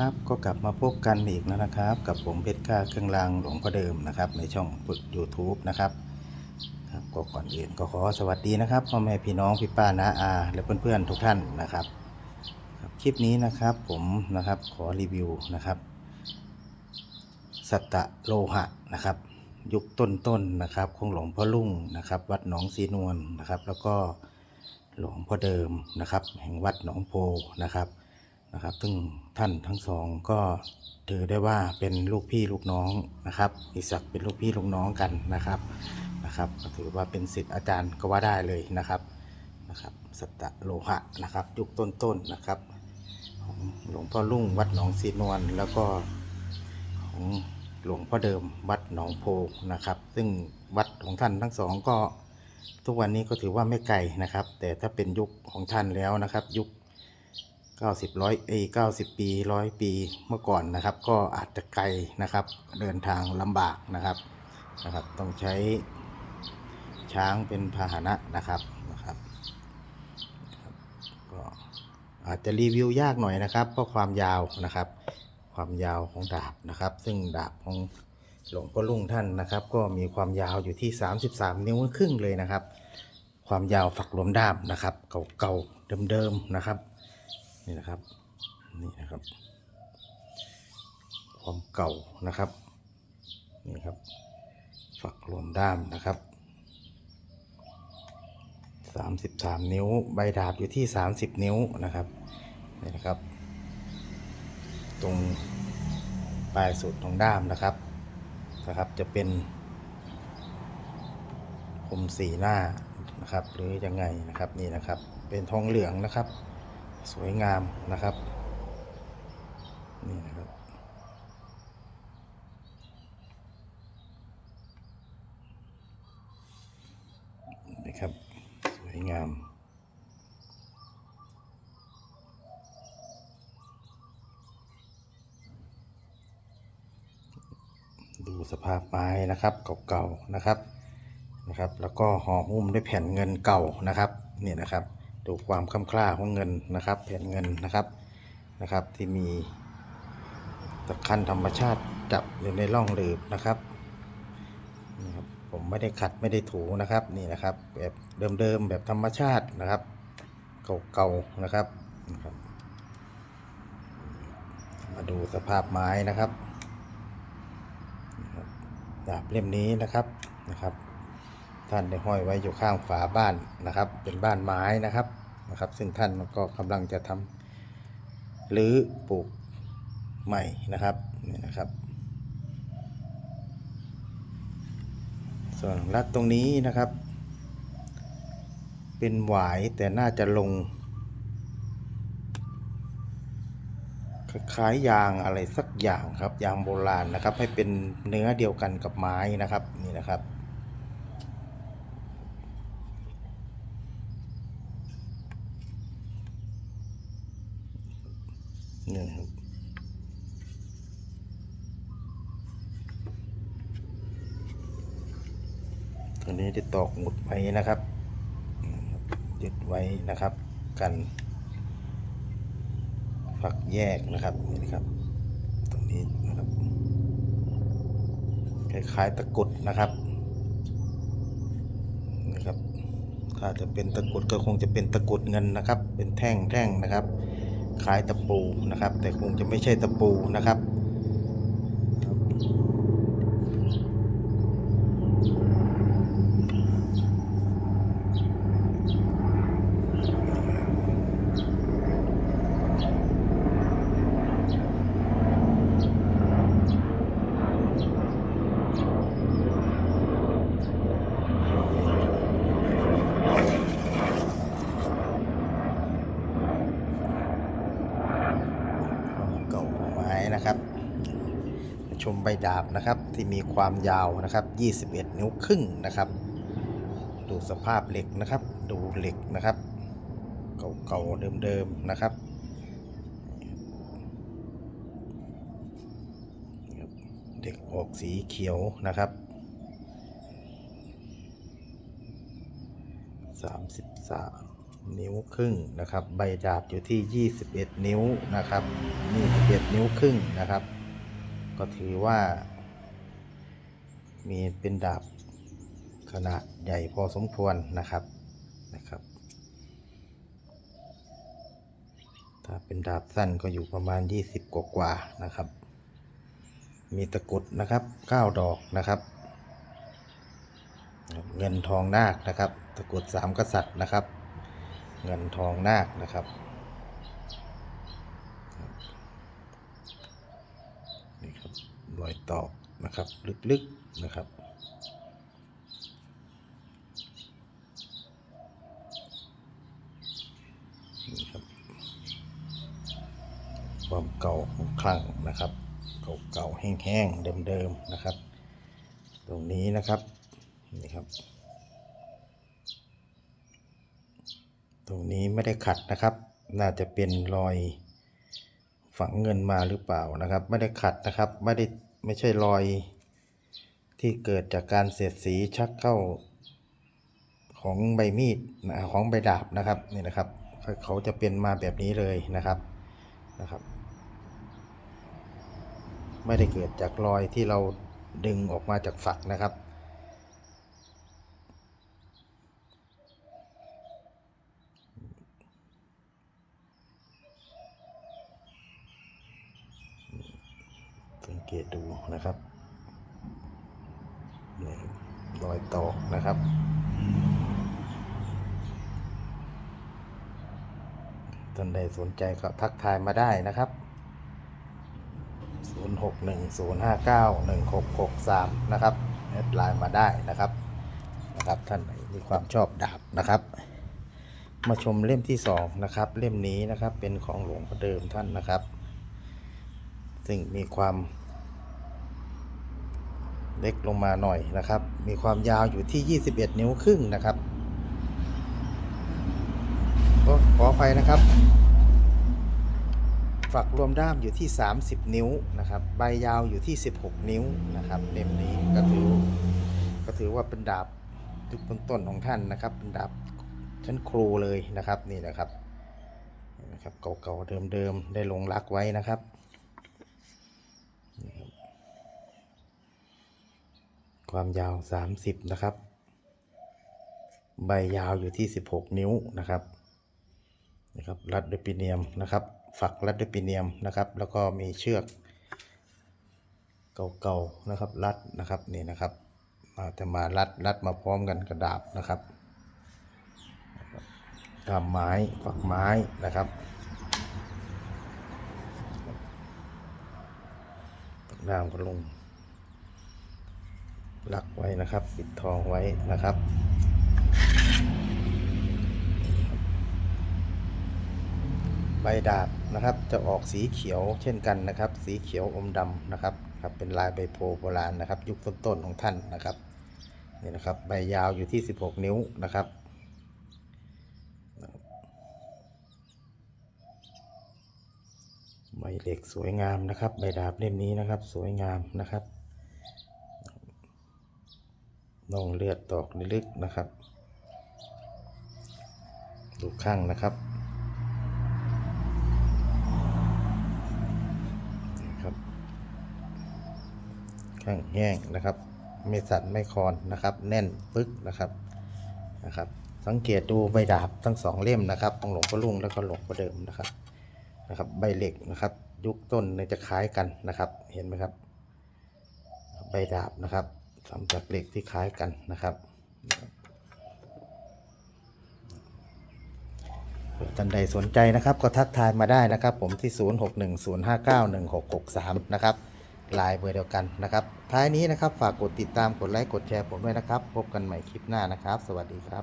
ครับก็กลับมาพบกันอีกแล้วนะครับ กับผมเพชรก้าเครื่องรางหลวงพ่อเดิมนะครับ ในช่องยูทูบนะครับครับก็ก่อนอื่นก็ขอสวัสดีนะครับพ่อแม่พี่น้องพี่ป้าน้าอาและเพื่อนๆทุกท่านนะครับครับคลิปนี้นะครับผมนะครับขอรีวิวนะครับสัตตะโลหะนะครับ ยุคต้นๆนะครับของหลวงพ่อลุ่งนะครับ วัดหนองสีนวลนะครับ แล้วก็หลวงพ่อเดิมนะครับ แห่งวัดหนองโพนะครับ นะครับ ซึ่งท่านทั้งสองก็ถือได้ว่าเป็นลูกพี่ลูกน้องนะครับอิศักเป็นลูกพี่ลูกน้องกันนะครับนะครับก็ถือว่าเป็นศิษย์อาจารย์ก็ว่าได้เลยนะครับนะครับสัตโลหะนะครับยุคต้นๆนะครับ ของหลวงพ่อลุ่งวัดหนองสีนวลแล้วก็ของหลวงพ่อเดิมวัดหนองโพนะครับ ซึ่งวัดของท่านทั้งสองก็ทุกวันนี้ก็ถือว่าไม่ไกลนะครับ แต่ถ้าเป็นยุคของท่านแล้วนะครับ ยุค 90ร้อยเอย90 ปีร้อยปีเมื่อก่อนนะครับ ก็อาจจะไกลนะครับ เดินทางลำบากนะครับนะครับ ต้องใช้ช้างเป็นพาหนะนะครับนะครับก็อาจจะรีวิวยากหน่อยนะครับ เพราะความยาวนะครับ ความยาวของดาบนะครับ ซึ่งดาบของหลวงพ่อลุงท่านนะครับ ก็มีความยาวอยู่ที่ 33 นิ้วครึ่งเลยนะครับ ความยาวฝักหลวมด้ามนะครับ เก่าๆเดิมๆนะครับ นี่นะครับ นี่นะครับ ความเก่านะครับ นี่ครับ ฝักหลวมด้ามนะครับ33นิ้ว ใบดาบอยู่ที่30นิ้วนะครับ นี่นะครับ ตรงปลายสุดของด้ามนะครับ นะครับ จะเป็นคมสีหน้านะครับ หรือยังไงนะครับ นี่นะครับ เป็นทองเหลืองนะครับ สวยงามนะครับ นี่นะครับ นี่ครับ สวยงามดูสภาพไม้นะครับเก่าๆนะครับนะครับ แล้วก็ห่อหุ้มด้วยแผ่นเงินเก่านะครับ นี่นะครับ ดูความคล่ำคล้าของเงินนะครับแผ่นเงินนะครับนะครับ ที่มีตะคันธรรมชาติจับอยู่ในร่องหลืบนะครับนี่ครับ ผมไม่ได้ขัดไม่ได้ถูนะครับนี่นะครับ แบบเดิมๆแบบธรรมชาตินะครับเก่าๆนะครับนะครับ มาดูสภาพไม้นะครับดาบเล่มนี้นะครับนะครับ ท่านได้ห้อยไว้อยู่ข้างฝาบ้านนะครับ เป็นบ้านไม้นะครับนะครับ ซึ่งท่านก็กำลังจะทำหรือปลูกใหม่นะครับนี่นะครับ ส่วนรักตรงนี้นะครับ เป็นหวายแต่น่าจะลงคล้ายยางอะไรสักอย่างครับ ยางโบราณนะครับ ให้เป็นเนื้อเดียวกันกับไม้นะครับนี่นะครับ นี่ครับ ตัวนี้จะตอกหมุดไว้นะครับยึดไว้นะครับกันฝักแยกนะครับนี่นะครับ ตรงนี้นะครับคล้ายๆตะกุดนะครับนะครับ ถ้าจะเป็นตะกุดก็คงจะเป็นตะกุดเงินนะครับ เป็นแท่งแท่งนะครับ คล้ายตะปูนะครับ แต่คงจะไม่ใช่ตะปูนะครับ เก่าไม้นะครับ ชม ใบดาบนะครับ ที่มีความยาวนะครับ 21 นิ้วครึ่งนะครับ ดูสภาพเหล็กนะครับ ดูเหล็กนะครับ เก่าๆเดิมๆนะครับเด็กออกสีเขียวนะครับ 33 นิ้วครึ่งนะครับ ใบดาบอยู่ที่ 21 นิ้วนะครับ21นิ้วครึ่งนะครับ ก็ถือว่า มีเป็นดาบขนาดใหญ่พอสมควรนะครับนะครับ ถ้าเป็นดาบสั้นก็อยู่ประมาณ 20 กว่ากว่านะครับ มีตะกุดนะครับ9ดอกนะครับ เงินทองนาคนะครับ ตะกุดสามกษัตริย์นะครับ เงินทองนาคนะครับ นี่ค รอยตอกนะครับ ลึกๆนะครับ นี่ครับ ความเก่าของคลั่งนะครับ เก่าๆแห้งๆเดิมๆนะครับ ตรงนี้นะครับ นี่ครับ ตรงนี้ไม่ได้ขัดนะครับ น่าจะเป็นรอยฝังเงินมาหรือเปล่านะครับ ไม่ได้ขัดนะครับ ไม่ได้ ไม่ใช่รอยที่เกิดจากการเสียดสีชักเข้าของใบมีดนะของใบดาบนะครับนี่นะครับเขาเขาจะเป็นมาแบบนี้เลยนะครับนะครับ ไม่ได้เกิดจากรอยที่เราดึงออกมาจากฝักนะครับ สัง เกตดูนะครับนี่รอยตอกนะครับท่านใดสนใจก็ทักทายมาได้นะครับ 0610591663 นะครับแอดไลน์มาได้นะครับนะครับ ท่านไหนมีความชอบดาบนะครับ มาชมเล่มที่สองนะครับ เล่มนี้นะครับเป็นของหลวงพ่อเดิมท่านนะครับ ซึ่งมีความ เล็กลงมาหน่อยนะครับ มีความยาวอยู่ที่ 21 นิ้วครึ่งนะครับก็ขออภัยนะครับ ฝักรวมด้ามอยู่ที่ 30 นิ้วนะครับ ใบยาวอยู่ที่ 16 นิ้วนะครับเล่มนี้ก็ถือก็ถือว่าเป็นดาบยุคต้นๆของท่านนะครับ เป็นดาบชั้นครูเลยนะครับนี่นะครับนี่นะครับเก่าๆเดิมๆได้ลงรักไว้นะครับ ความยาว 30 นะครับ ใบยาวอยู่ที่ 16 นิ้วนะครับนะครับรัดด้วยปีเนียมนะครับ ฝักรัดด้วยปีเนียมนะครับ แล้วก็มีเชือกเก่าๆนะครับ รัดนะครับนี่นะครับอาจะมารัดรัดมาพร้อมกันกระดาบนะครับตามไม้ฝักไม้นะครับด้ามก็ลง ลักไว้นะครับ ปิดทองไว้นะครับ ใบดาบนะครับจะออกสีเขียวเช่นกันนะครับ สีเขียวอมดำนะครับครับเป็นลายใบโพโบราณนะครับ ยุคต้นๆของท่านนะครับนี่นะครับใบยาวอยู่ที่ 16 นิ้วนะครับใบเหล็กสวยงามนะครับ ใบดาบเล่มนี้นะครับ สวยงามนะครับ น่องเลือดตอกลึกนะครับ ดูข้างนะครับครับ ข้างแห้งนะครับ ไม่สั่นไม่คลอนนะครับ แน่นปึ๊กนะครับนะครับ สังเกตดูใบดาบทั้งสองเล่มนะครับของหลวงพ่อลุงแล้วก็หลวงพ่อเดิมนะครับนะครับ ใบเหล็กนะครับยุคต้นเนี่ยจะคล้ายกันนะครับ เห็นไหมครับ ใบดาบนะครับ ทำจากเหล็กที่คล้ายกันนะครับท่านใดสนใจนะครับก็ทักทายมาได้นะครับ ผมที่ 0610591663 นะครับลายเบอร์เดียวกันนะครับ ท้ายนี้นะครับฝากกดติดตามกดไลค์กดแชร์ผมด้วยนะครับ พบกันใหม่คลิปหน้านะครับ สวัสดีครับ